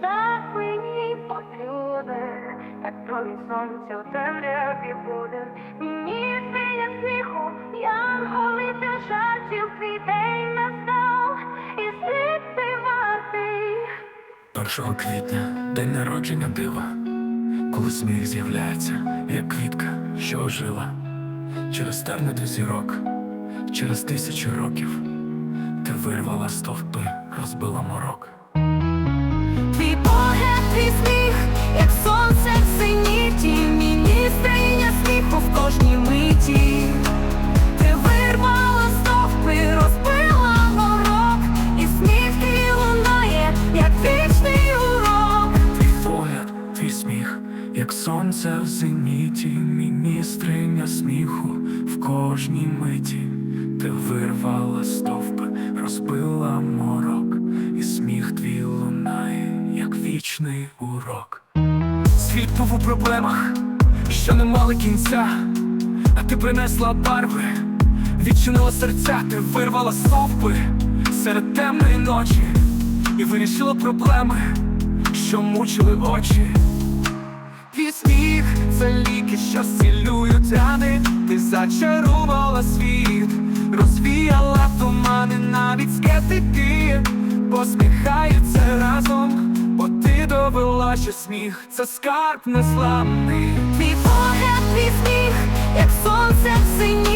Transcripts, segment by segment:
так мені потрібне, як тобі сонце у темряві буде. Мені синя сміху, янголи жартів, твій день настав, і звідти вартий. 1 квітня, день народження дива, коли сміх з'являється, як квітка, що ожила. Через терни до зірок, через тисячі років ти вирвала стовпи, розбила морок. Як в зеніті, міністриня сміху в кожній миті. Ти вирвала стовпи, розбила морок, і сміх твій лунає, як вічний урок. Світ був у проблемах, що не мали кінця, а ти принесла барви, відчинила серця, ти вирвала стовпи серед темної ночі і вирішила проблеми, що мучили очі. Твій сміх. Це ліки, що зцілюють рани, ти зачарувала світ, розвіяла тумани, навіть скептики. Посміхаються разом, бо ти довела, що сміх це скарб незламний. Твій погляд, твій сміх, як сонце в синіті,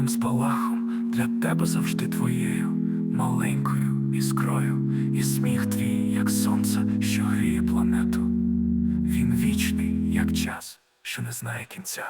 божевільним спалахом для тебе завжди твоєю, маленькою іскрою, і сміх твій, як сонце, що гріє планету. Він вічний, як час, що не знає кінця.